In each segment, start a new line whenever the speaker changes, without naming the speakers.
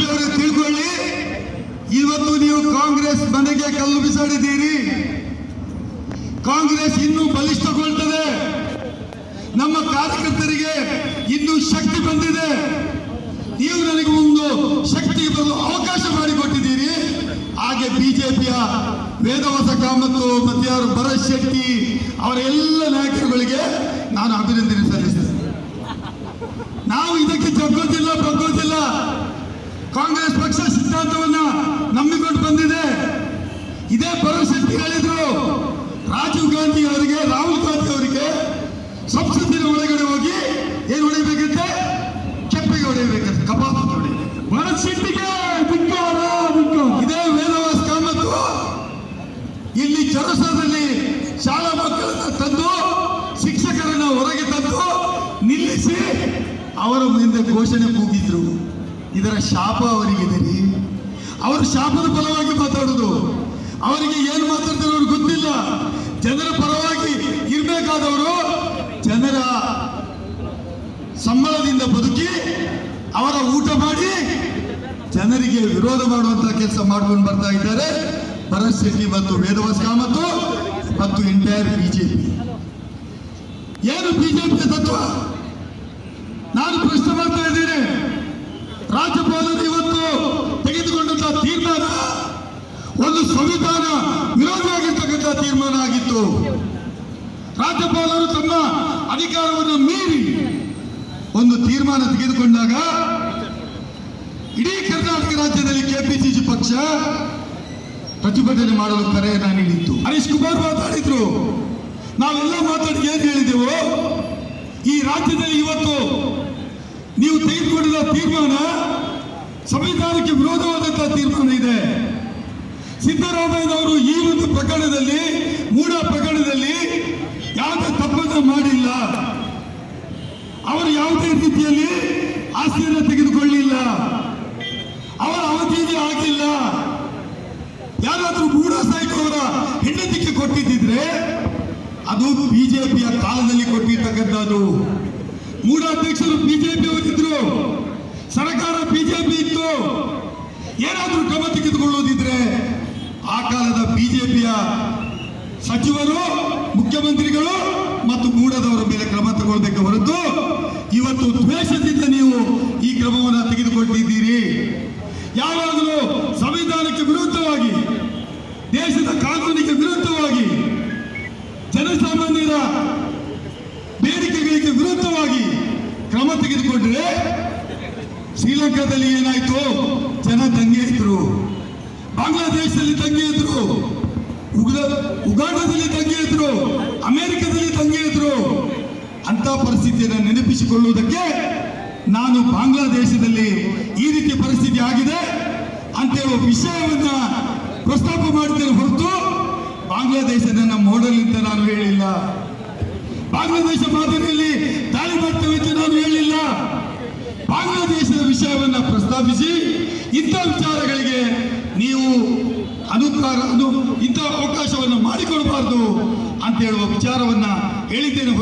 ಅವರು ತಿಳ್ಕೊಳ್ಳಿ. ಇವತ್ತು ನೀವು ಕಾಂಗ್ರೆಸ್ ಮನೆಗೆ ಕಲ್ಲು ಬಿಸಾಡಿದ್ದೀರಿ. ಕಾಂಗ್ರೆಸ್ ಇನ್ನೂ ಬಲಿಷ್ಠಗೊಳ್ತದೆ. ನಮ್ಮ ಕಾರ್ಯಕರ್ತರಿಗೆ ಇನ್ನೂ ಶಕ್ತಿ ಬಂದಿದೆ. ನೀವು ನನಗೆ ಒಂದು ಶಕ್ತಿ ಬರಲು ಅವಕಾಶ ಮಾಡಿಕೊಟ್ಟಿದ್ದೀರಿ. ಹಾಗೆ ಬಿಜೆಪಿಯ ವೇದವಾಸ ಕಾಮತ್ತು ಮತ್ತೆ ಭರತ್ ಶೆಟ್ಟಿ ಅವರ ಎಲ್ಲ ನಾಯಕರುಗಳಿಗೆ ನಾನು ಅಭಿನಂದನೆ ಸಲ್ಲಿಸ್ತೇನೆ. ನಾವು ಇದಕ್ಕೆ ಜಗ್ಗೋದಿಲ್ಲ, ಬಗ್ಗೋದಿಲ್ಲ. ಕಾಂಗ್ರೆಸ್ ಪಕ್ಷ ಸಿದ್ಧಾಂತವನ್ನ ನಂಬಿಕೊಂಡು ಬಂದಿದೆ. ಇದೇ ಭರವಸೆ ಕೇಳಿದ್ರು ಹೇಳಿದ್ರು ರಾಜೀವ್ ಗಾಂಧಿ ಅವರಿಗೆ ರಾಹುಲ್ ಗಾಂಧಿ ಅವರಿಗೆ ಸಂಸತ್ತಿನ ಒಳಗಡೆ ಹೋಗಿ ಏನು ಹೊಡಿಬೇಕಂತೆ? ಕೆಪ್ಪಿಗೆ ಹೊಡಿಬೇಕಂತೆ ಕಪಾಲಕ್ಕೆ ಹೊಡಿಬೇಕು ಭರತ್ ಶೆಟ್ಟಿಗೆ. ಇದೇ ವೇದವಾಸ ಕಾಮತ್ತು. ಇಲ್ಲಿ ಚರಸದಲ್ಲಿ ಶಾಲಾ ಮಕ್ಕಳನ್ನ ತಂದು ಶಿಕ್ಷಕರನ್ನ ಹೊರಗೆ ತಂದು ನಿಲ್ಲಿಸಿ ಅವರ ಮುಂದೆ ಘೋಷಣೆ ಕೂಗಿದ್ರು. ಇದರ ಶಾಪ ಅವರಿಗಿದೆ ರೀ. ಅವರು ಶಾಪದ ಫಲವಾಗಿ ಮಾತಾಡೋದು ಅವರಿಗೆ ಏನು ಮಾತಾಡ್ತಾರೆ ಅವ್ರಿಗೆ ಗೊತ್ತಿಲ್ಲ. ಜನರ ಪರವಾಗಿ ಇರಬೇಕಾದವರು ಜನರ ಸಂಬಳದಿಂದ ಬದುಕಿ ಅವರ ಊಟ ಮಾಡಿ ಜನರಿಗೆ ವಿರೋಧ ಮಾಡುವಂತಹ ಕೆಲಸ ಮಾಡ್ಕೊಂಡು ಬರ್ತಾ ಇದ್ದಾರೆ. ಭರತ್ ಶೆಟ್ಟಿ ಮತ್ತು ವೇದವಾಸ್ ಕಾಮತ್ತು ಮತ್ತು ಎಂಟೈರ್ ಬಿಜೆಪಿ ಏನು ಬಿಜೆಪಿಯ ತತ್ವ? ನಾನು ಪ್ರಶ್ನೆ ಮಾಡ್ತಾ ಇದ್ದೇನೆ ರಾಜ್ಯಪಾಲರು ಇವತ್ತು ತೆಗೆದುಕೊಂಡಂತಹ ತೀರ್ಮಾನ, ಒಂದು ಸಂವಿಧಾನ ವಿರೋಧಿಯಾಗಿರ್ತಕ್ಕಂಥ ತೀರ್ಮಾನ ಆಗಿತ್ತು. ರಾಜ್ಯಪಾಲರು ತಮ್ಮ ಅಧಿಕಾರವನ್ನು ಮೀರಿ ಒಂದು ತೀರ್ಮಾನ ತೆಗೆದುಕೊಂಡಾಗ ಇಡೀ ಕರ್ನಾಟಕ ರಾಜ್ಯದಲ್ಲಿ ಕೆಪಿಸಿಸಿ ಪಕ್ಷ ಪ್ರತಿಭಟನೆ ಮಾಡಲು ಕರೆಯನ್ನ ನೀಡಿತ್ತು. ಹರೀಶ್ ಕುಮಾರ್ ಮಾತಾಡಿದ್ರು. ನಾವೆಲ್ಲ ಮಾತಾಡಿ ಏನ್ ಹೇಳಿದೆವು? ಈ ರಾಜ್ಯದಲ್ಲಿ ಇವತ್ತು ನೀವು ತೆಗೆದುಕೊಂಡಿರುವ ತೀರ್ಮಾನ ಸಂವಿಧಾನಕ್ಕೆ ವಿರೋಧವಾದಂತಹ ತೀರ್ಮಾನ ಇದೆ. ಸಿದ್ದರಾಮಯ್ಯನವರು ಈ ಒಂದು ಪ್ರಕರಣದಲ್ಲಿ ಮೂಡ ಪ್ರಕರಣದಲ್ಲಿ ಯಾವುದೇ ತಪ್ಪನ್ನು ಮಾಡಿಲ್ಲ. ಅವರು ಯಾವುದೇ ರೀತಿಯಲ್ಲಿ ಆಸ್ತಿಯನ್ನು ತೆಗೆದುಕೊಳ್ಳಿಲ್ಲ. ಅವರ ಅವಧಿಯಲ್ಲಿ ಆಗಿಲ್ಲ. ಯಾರಾದರೂ ಮೂಢ ಸಾಹಿತ್ಯ ಅವರ ಹೆಂಡತಿಗೆ ಕೊಟ್ಟಿದ್ದಿದ್ರೆ, ಅದು ಬಿಜೆಪಿಯ ಕಾಲದಲ್ಲಿ ಕೊಟ್ಟಿರ್ತಕ್ಕಂಥದ್ದು. ಮೂಡ ಅಧ್ಯಕ್ಷರು ಬಿಜೆಪಿ ಅವರಿದ್ರು ಸರ್ಕಾರ ಬಿಜೆಪಿ ಇತ್ತು. ಏನಾದರೂ ಕ್ರಮ ತೆಗೆದುಕೊಳ್ಳೋದಿದ್ರೆ ಆ ಕಾಲದ ಬಿಜೆಪಿಯ ಸಚಿವರು, ಮುಖ್ಯಮಂತ್ರಿಗಳು ಮತ್ತು ಮೂಡದವರ ಮೇಲೆ ಕ್ರಮ ತಗೊಳ್ಬೇಕು ಹೊರತು ಇವತ್ತು ದ್ವೇಷದಿಂದ ನೀವು ಈ ಕ್ರಮವನ್ನು ತೆಗೆದುಕೊಂಡಿದ್ದೀರಿ ಯಾವಾಗಲೂ ಸಂವಿಧಾನಕ್ಕೆ ವಿರುದ್ಧವಾಗಿ, ದೇಶದ ಕಾನೂನಿಗೆ ವಿರುದ್ಧವಾಗಿ, ಜನಸಾಮಾನ್ಯರ ಬೇಡಿಕೆಗಳಿಗೆ ವಿರುದ್ಧವಾಗಿ ಕ್ರಮ ತೆಗೆದುಕೊಂಡ್ರೆ ಶ್ರೀಲಂಕಾದಲ್ಲಿ ಏನಾಯ್ತು? ಜನ ದಂಗೆ ಇದ್ರು. ಬಾಂಗ್ಲಾದೇಶದಲ್ಲಿ ದಂಗೆ ಇದ್ರು. ಉಗಾಂಡದಲ್ಲಿ ದಂಗೆ ಇದ್ರು. ಅಮೆರಿಕದಲ್ಲಿ ದಂಗೆ ಇದ್ರು. ಅಂತ ಪರಿಸ್ಥಿತಿಯನ್ನು ನೆನಪಿಸಿಕೊಳ್ಳುವುದಕ್ಕೆ ನಾನು ಬಾಂಗ್ಲಾದೇಶದಲ್ಲಿ ಈ ರೀತಿ ಪರಿಸ್ಥಿತಿ ಆಗಿದೆ ಅಂತ ಹೇಳುವ ವಿಷಯವನ್ನ ಪ್ರಸ್ತಾಪ ಮಾಡಿದ್ದೇನೆ ಹೊರತು ಬಾಂಗ್ಲಾದೇಶ ನನ್ನ ಮೋಡಲ್ ಅಂತ ನಾನು ಹೇಳಿಲ್ಲ. ಬಾಂಗ್ಲಾದೇಶ ಮಾದರಿಯಲ್ಲಿ ದಾಳಿ ಮಾಡ್ತೇವೆ ಅಂತ ನಾನು ಹೇಳಿಲ್ಲ. ಬಾಂಗ್ಲಾದೇಶದ ವಿಷಯವನ್ನ ಪ್ರಸ್ತಾಪಿಸಿ ಇಂಥ ವಿಚಾರಗಳಿಗೆ ನೀವು ಅನುಕಾರ, ಅನು, ಇಂಥ ಅವಕಾಶವನ್ನು ಮಾಡಿಕೊಡಬಾರದು ಅಂತ ಹೇಳುವ ವಿಚಾರವನ್ನ ಹೇಳಿದ್ದೇನೆ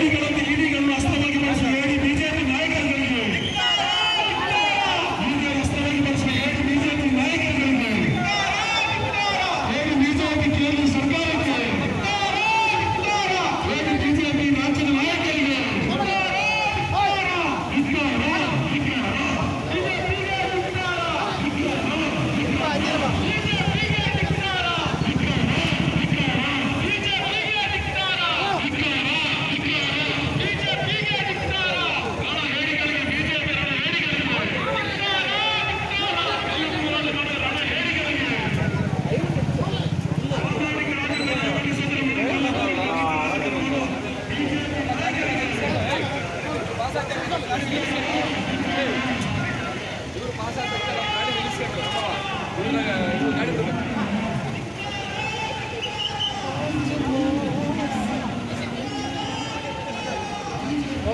வேண்டிக்கிறோம்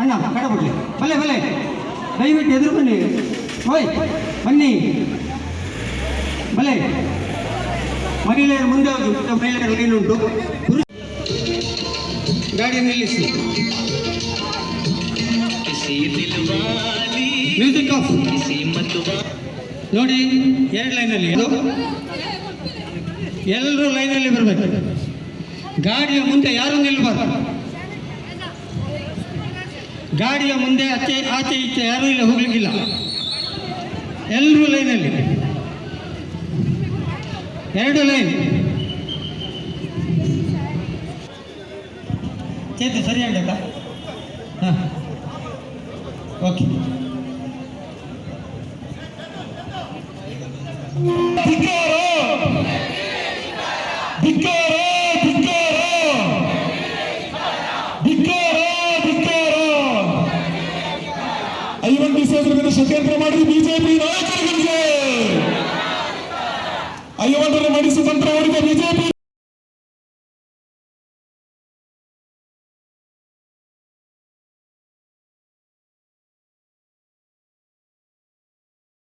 ಅಣ್ಣ ಕಡೆ ಬಿಡ್ಲಿ ಬಲ್ಲೆ ಬಲ್ಲೆ ದಯವಿಟ್ಟು ಎದುರು ಬನ್ನಿ ಓಯ್ ಬನ್ನಿ ಬಲೆ ಮಹಿಳೆಯರು ಮುಂದೆ ಹೋಗಿ ಮುಂದೆ ಮಹಿಳೆಯರ ಲೈನ್ ಉಂಟು ಪುರುಷ ಗಾಡಿ ನಿಲ್ಲಿಸಿ ಮ್ಯೂಸಿಕ್ ಆಫ್ ನೋಡಿ ಎರಡು ಲೈನಲ್ಲಿ ಎಲ್ಲರೂ ಲೈನಲ್ಲಿ ಬರಬೇಕು. ಗಾಡಿಯ ಮುಂದೆ ಯಾರು ನಿಲ್ಲಬಾರ್ದು ಗಾಡಿಯ ಮುಂದೆ ಆಚೆ ಆಚೆ, ಈಚೆ ಯಾರೂ ಇಲ್ಲ, ಹೋಗ್ಲಿಕ್ಕಿಲ್ಲ. ಎಲ್ಲರೂ ಲೈನಲ್ಲಿ ಎರಡು ಲೈನ್ ಚೇತು ಸರಿ ಆಗಬೇಕಾ? ಹಾಂ. ಓಕೆ
ಡಿಸೇಂಬರ್ ಷಡ್ಯಂತ್ರ ಮಾಡಿದ ಬಿಜೆಪಿ ನಾಯಕರಿಗೆ ಐವನರ ಮಡಿಸಿ ತಂತ್ರ ಹೊಡೆದ ಬಿಜೆಪಿ